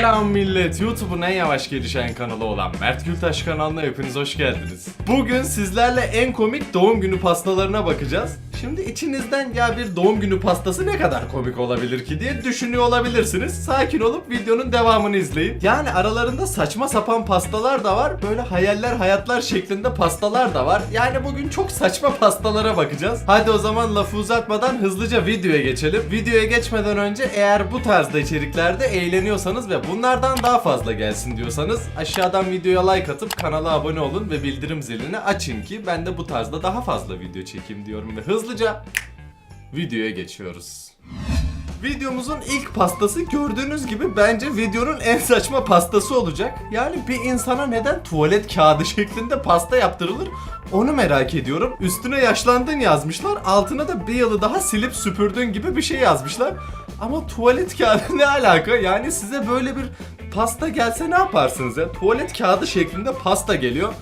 Selam millet. YouTube'un en yavaş gelişen kanalı olan Mert Gültaş kanalına hepiniz hoş geldiniz. Bugün sizlerle en komik doğum günü pastalarına bakacağız. Şimdi içinizden ya bir doğum günü pastası ne kadar komik olabilir ki diye düşünüyor olabilirsiniz. Sakin olup videonun devamını izleyin. Yani aralarında saçma sapan pastalar da var. Böyle hayaller hayatlar şeklinde pastalar da var. Yani bugün çok saçma pastalara bakacağız. Hadi o zaman lafı uzatmadan hızlıca videoya geçelim. Videoya geçmeden önce eğer bu tarzda içeriklerde eğleniyorsanız ve bunlardan daha fazla gelsin diyorsanız aşağıdan videoya like atıp kanala abone olun ve bildirim zilini açın ki ben de bu tarzda daha fazla video çekeyim diyorum ve hızlıca videoya geçiyoruz. Videomuzun ilk pastası gördüğünüz gibi bence videonun en saçma pastası olacak. Yani bir insana neden tuvalet kağıdı şeklinde pasta yaptırılır onu merak ediyorum. Üstüne yaşlandın yazmışlar. Altına da bir yılı daha silip süpürdüğün gibi bir şey yazmışlar. Ama tuvalet kağıdı ne alaka? Yani size böyle bir pasta gelse ne yaparsınız ya? Tuvalet kağıdı şeklinde pasta geliyor.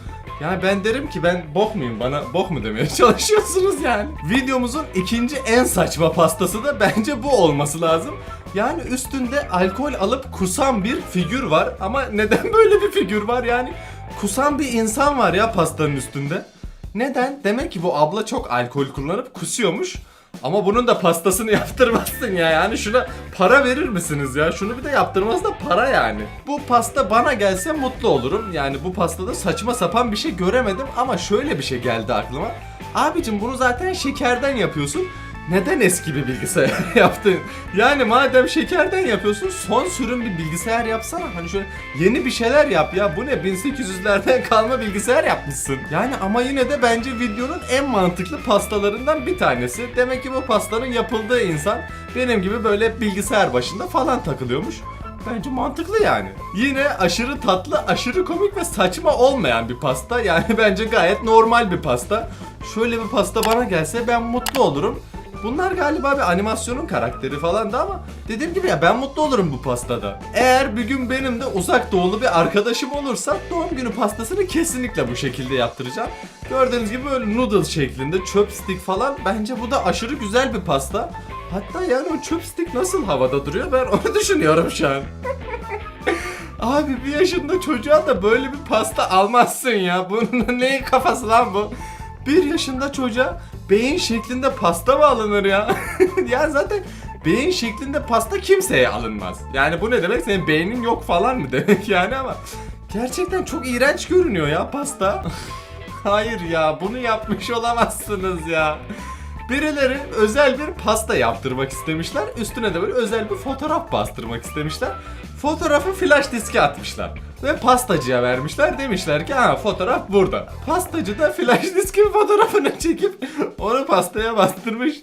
Yani ben derim ki ben bok muyum bana bok mu demeye çalışıyorsunuz yani. Videomuzun ikinci en saçma pastası da bence bu olması lazım. Yani üstünde alkol alıp kusan bir figür var ama neden böyle bir figür var yani? Kusan bir insan var ya pastanın üstünde. Neden? Demek ki bu abla çok alkol kullanıp kusuyormuş. Ama bunun da pastasını yaptırmazsın ya yani şuna para verir misiniz ya? Şunu bir de yaptırmaz da para yani. Bu pasta bana gelse mutlu olurum. Yani bu pastada saçma sapan bir şey göremedim ama şöyle bir şey geldi aklıma. Abicim bunu zaten şekerden yapıyorsun. Neden eski bir bilgisayar yaptın? Yani madem şekerden yapıyorsun son sürüm bir bilgisayar yapsana. Hani şöyle yeni bir şeyler yap ya. Bu ne 1800'lerden kalma bilgisayar yapmışsın. Yani ama yine de bence videonun en mantıklı pastalarından bir tanesi. Demek ki bu pastanın yapıldığı insan benim gibi böyle bilgisayar başında falan takılıyormuş. Bence mantıklı yani. Yine aşırı tatlı, aşırı komik ve saçma olmayan bir pasta. Yani bence gayet normal bir pasta. Şöyle bir pasta bana gelse ben mutlu olurum. Bunlar galiba bir animasyonun karakteri falan da ama dediğim gibi ya ben mutlu olurum bu pastada. Eğer bir gün benim de uzak doğulu bir arkadaşım olursa doğum günü pastasını kesinlikle bu şekilde yaptıracağım. Gördüğünüz gibi böyle noodle şeklinde chopstick falan bence bu da aşırı güzel bir pasta. Hatta yani o chopstick nasıl havada duruyor ben onu düşünüyorum şu an. Abi bir yaşında çocuğa da böyle bir pasta almazsın ya. Bunun neyin kafası lan bu? Bir yaşında çocuğa beyin şeklinde pasta mı alınır ya? yani zaten beyin şeklinde pasta kimseye alınmaz. Yani bu ne demek? Senin beynin yok falan mı demek yani ama gerçekten çok iğrenç görünüyor ya pasta. Hayır ya bunu yapmış olamazsınız ya. Birileri özel bir pasta yaptırmak istemişler. Üstüne de böyle özel bir fotoğraf bastırmak istemişler. Fotoğrafı flash diske atmışlar. Ve pastacıya vermişler. Demişler ki ha fotoğraf burada. Pastacı da flash diskin fotoğrafını çekip onu pastaya bastırmış.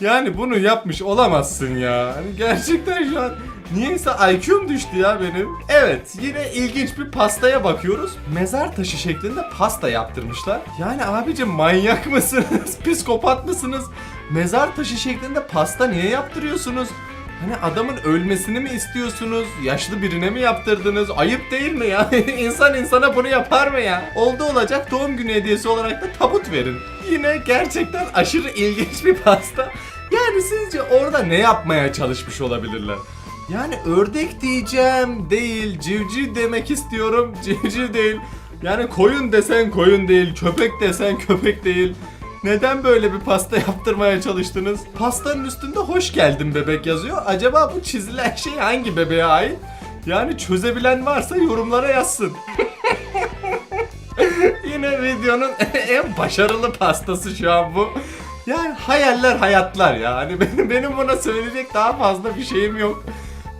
Yani bunu yapmış olamazsın ya. Hani gerçekten şu an niyeyse IQ'm düştü ya benim. Evet yine ilginç bir pastaya bakıyoruz. Mezar taşı şeklinde pasta yaptırmışlar. Yani abicim manyak mısınız? Psikopat mısınız? Mezar taşı şeklinde pasta niye yaptırıyorsunuz? Hani adamın ölmesini mi istiyorsunuz? Yaşlı birine mi yaptırdınız? Ayıp değil mi ya? İnsan insana bunu yapar mı ya? Oldu olacak doğum günü hediyesi olarak da tabut verin. Yine gerçekten aşırı ilginç bir pasta. Yani sizce orada ne yapmaya çalışmış olabilirler? Yani ördek diyeceğim değil, civciv demek istiyorum, civciv değil. Yani koyun desen koyun değil, köpek desen köpek değil. Neden böyle bir pasta yaptırmaya çalıştınız? Pastanın üstünde hoş geldin bebek yazıyor. Acaba bu çizilen şey hangi bebeğe ait? Yani çözebilen varsa yorumlara yazsın. Yine videonun en başarılı pastası şu an bu. Yani hayaller hayatlar ya. Hani benim, benim buna söyleyecek daha fazla bir şeyim yok.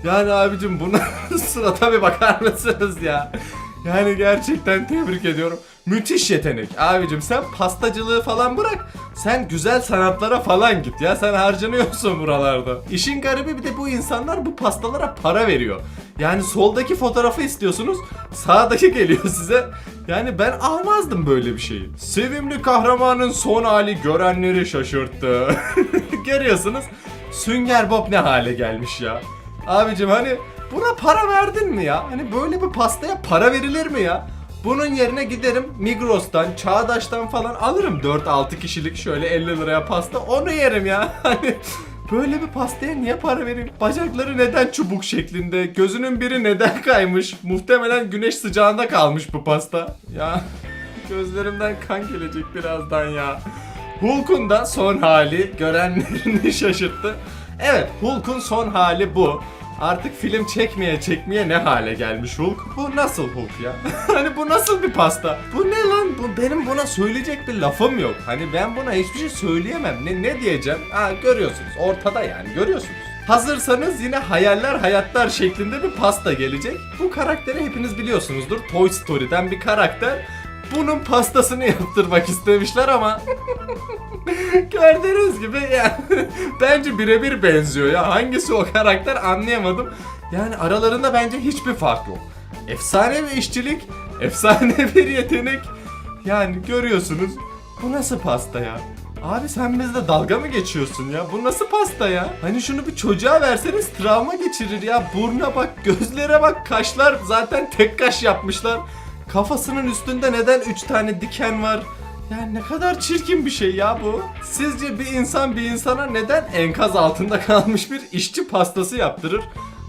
Yani abicim buna sırada bir bakar mısınız ya? Yani gerçekten tebrik ediyorum. Müthiş yetenek. Abicim sen pastacılığı falan bırak. Sen güzel sanatlara falan git ya. Sen harcanıyorsun buralarda. İşin garibi bir de bu insanlar bu pastalara para veriyor. Yani soldaki fotoğrafı istiyorsunuz. Sağdaki geliyor size. Yani ben almazdım böyle bir şeyi. Sevimli kahramanın son hali görenleri şaşırttı. Görüyorsunuz. Sünger Bob ne hale gelmiş ya. Abicim hani buna para verdin mi ya? Hani böyle bir pastaya para verilir mi ya? Bunun yerine giderim Migros'tan, Çağdaş'tan falan alırım 4-6 kişilik şöyle 50 liraya pasta onu yerim ya. Hani Böyle bir pastaya niye para vereyim? Bacakları neden çubuk şeklinde? Gözünün biri neden kaymış? Muhtemelen güneş sıcağında kalmış bu pasta. Ya gözlerimden kan gelecek birazdan ya. Hulk'un da son hali görenlerini şaşırttı. Evet Hulk'un son hali bu. Artık film çekmeye çekmeye ne hale gelmiş Hulk? Bu nasıl Hulk ya? hani bu nasıl bir pasta? Bu ne lan? Bu benim buna söyleyecek bir lafım yok. Hani ben buna hiçbir şey söyleyemem. Ne ne diyeceğim? Ha görüyorsunuz. Ortada yani görüyorsunuz. Hazırsanız yine hayaller hayatlar şeklinde bir pasta gelecek. Bu karakteri hepiniz biliyorsunuzdur. Toy Story'den bir karakter. Bunun pastasını yaptırmak istemişler ama Gördüğünüz gibi yani bence birebir benziyor ya. Hangisi o karakter anlayamadım. Yani aralarında bence hiçbir fark yok. Efsane bir işçilik, efsane bir yetenek. Yani görüyorsunuz. Bu nasıl pasta ya? Abi sen bizle dalga mı geçiyorsun ya? Bu nasıl pasta ya? Hani şunu bir çocuğa verseniz travma geçirir ya. Burna bak, gözlere bak, kaşlar zaten tek kaş yapmışlar. Kafasının üstünde neden 3 tane diken var? Yani ne kadar çirkin bir şey ya bu. Sizce bir insan bir insana neden enkaz altında kalmış bir işçi pastası yaptırır?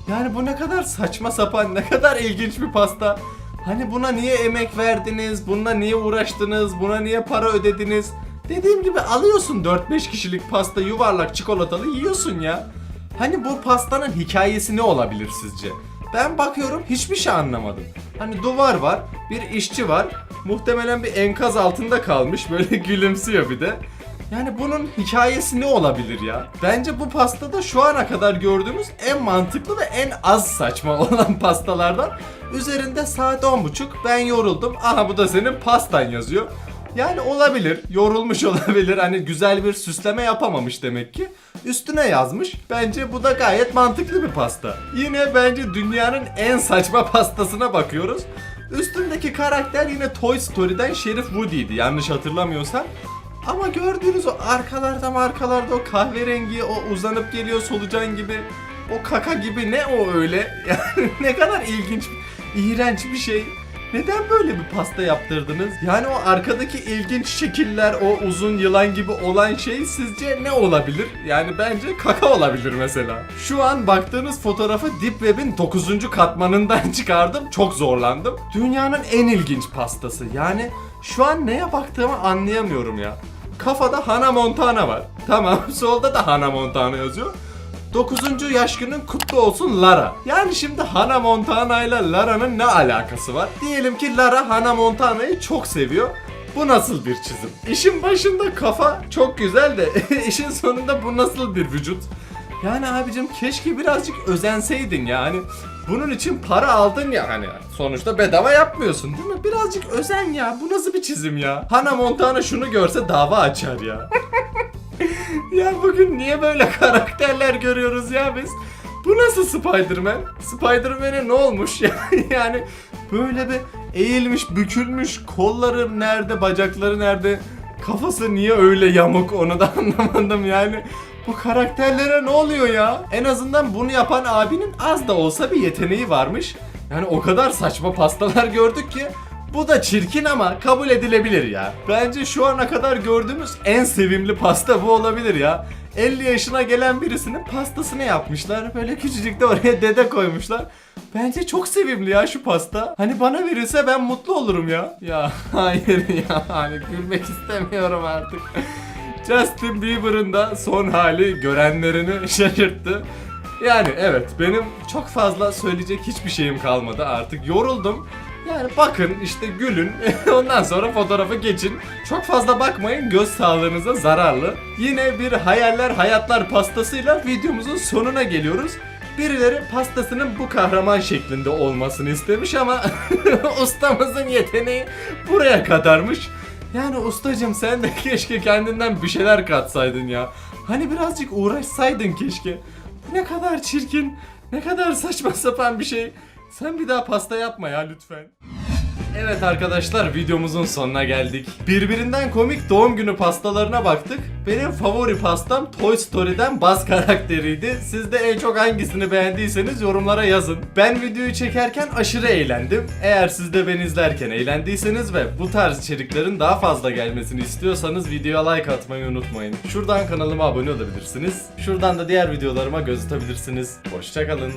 Yani bu ne kadar saçma sapan, ne kadar ilginç bir pasta. Hani buna niye emek verdiniz, bununla niye uğraştınız, buna niye para ödediniz? Dediğim gibi alıyorsun 4-5 kişilik pasta yuvarlak çikolatalı yiyorsun ya. Hani bu pastanın hikayesi ne olabilir sizce? Ben bakıyorum hiçbir şey anlamadım. Hani duvar var, bir işçi var. Muhtemelen bir enkaz altında kalmış. Böyle gülümsüyor bir de. Yani bunun hikayesi ne olabilir ya? Bence bu pastada şu ana kadar gördüğümüz en mantıklı ve en az saçma olan pastalardan. Üzerinde saat 10.30 ben yoruldum. Aha bu da senin pastan yazıyor. Yani olabilir, yorulmuş olabilir. Hani güzel bir süsleme yapamamış demek ki. Üstüne yazmış. Bence bu da gayet mantıklı bir pasta. Yine bence dünyanın en saçma pastasına bakıyoruz. Üstündeki karakter yine Toy Story'den Şerif Woody'ydi yanlış hatırlamıyorsam. Ama gördüğünüz o arkalarda markalarda o kahverengi o uzanıp geliyor solucan gibi o kaka gibi ne o öyle yani ne kadar ilginç iğrenç bir şey. Neden böyle bir pasta yaptırdınız? Yani o arkadaki ilginç şekiller, o uzun yılan gibi olan şey sizce ne olabilir? Yani bence kaka olabilir mesela. Şu an baktığınız fotoğrafı Deep Web'in 9. katmanından çıkardım. Çok zorlandım. Dünyanın en ilginç pastası. Yani şu an neye baktığımı anlayamıyorum ya. Kafada Hannah Montana var. Tamam, solda da Hannah Montana yazıyor. 9. yaş günün kutlu olsun Lara. Yani şimdi Hannah Montana ile Lara'nın ne alakası var? Diyelim ki Lara Hannah Montana'yı çok seviyor. Bu nasıl bir çizim? İşin başında kafa çok güzel de işin sonunda bu nasıl bir vücut? Yani abicim keşke birazcık özenseydin yani. Bunun için para aldın ya hani. Sonuçta bedava yapmıyorsun değil mi? Birazcık özen ya. Bu nasıl bir çizim ya? Hannah Montana şunu görse dava açar ya. ya bugün niye böyle karakterler görüyoruz ya biz? Bu nasıl Spider-Man? Spider-Man'e ne olmuş ya? yani böyle bir eğilmiş, bükülmüş, kolları nerede, bacakları nerede, kafası niye öyle yamuk onu da anlamadım yani. Bu karakterlere ne oluyor ya? En azından bunu yapan abinin az da olsa bir yeteneği varmış. Yani o kadar saçma pastalar gördük ki bu da çirkin ama kabul edilebilir ya. Bence şu ana kadar gördüğümüz en sevimli pasta bu olabilir ya. 50 yaşına gelen birisinin pastasını yapmışlar. Böyle küçücük de oraya dede koymuşlar. Bence çok sevimli ya şu pasta. Hani bana verilse ben mutlu olurum ya. Ya hayır ya hani gülmek istemiyorum artık. Justin Bieber'ın da son hali görenlerini şaşırttı. Yani evet benim çok fazla söyleyecek hiçbir şeyim kalmadı artık yoruldum. Yani bakın işte gülün ondan sonra fotoğrafı geçin. Çok fazla bakmayın göz sağlığınıza zararlı. Yine bir hayaller hayatlar pastasıyla videomuzun sonuna geliyoruz. Birileri pastasının bu kahraman şeklinde olmasını istemiş ama ustamızın yeteneği buraya kadarmış. Yani ustacım sen de keşke kendinden bir şeyler katsaydın ya. Hani birazcık uğraşsaydın keşke. Ne kadar çirkin, ne kadar saçma sapan bir şey. Sen bir daha pasta yapma ya lütfen. Evet arkadaşlar videomuzun sonuna geldik. Birbirinden komik doğum günü pastalarına baktık. Benim favori pastam Toy Story'den Buzz karakteriydi. Siz de en çok hangisini beğendiyseniz yorumlara yazın. Ben videoyu çekerken aşırı eğlendim. Eğer siz de beni izlerken eğlendiyseniz ve bu tarz içeriklerin daha fazla gelmesini istiyorsanız videoya like atmayı unutmayın. Şuradan kanalıma abone olabilirsiniz. Şuradan da diğer videolarıma göz atabilirsiniz. Hoşçakalın.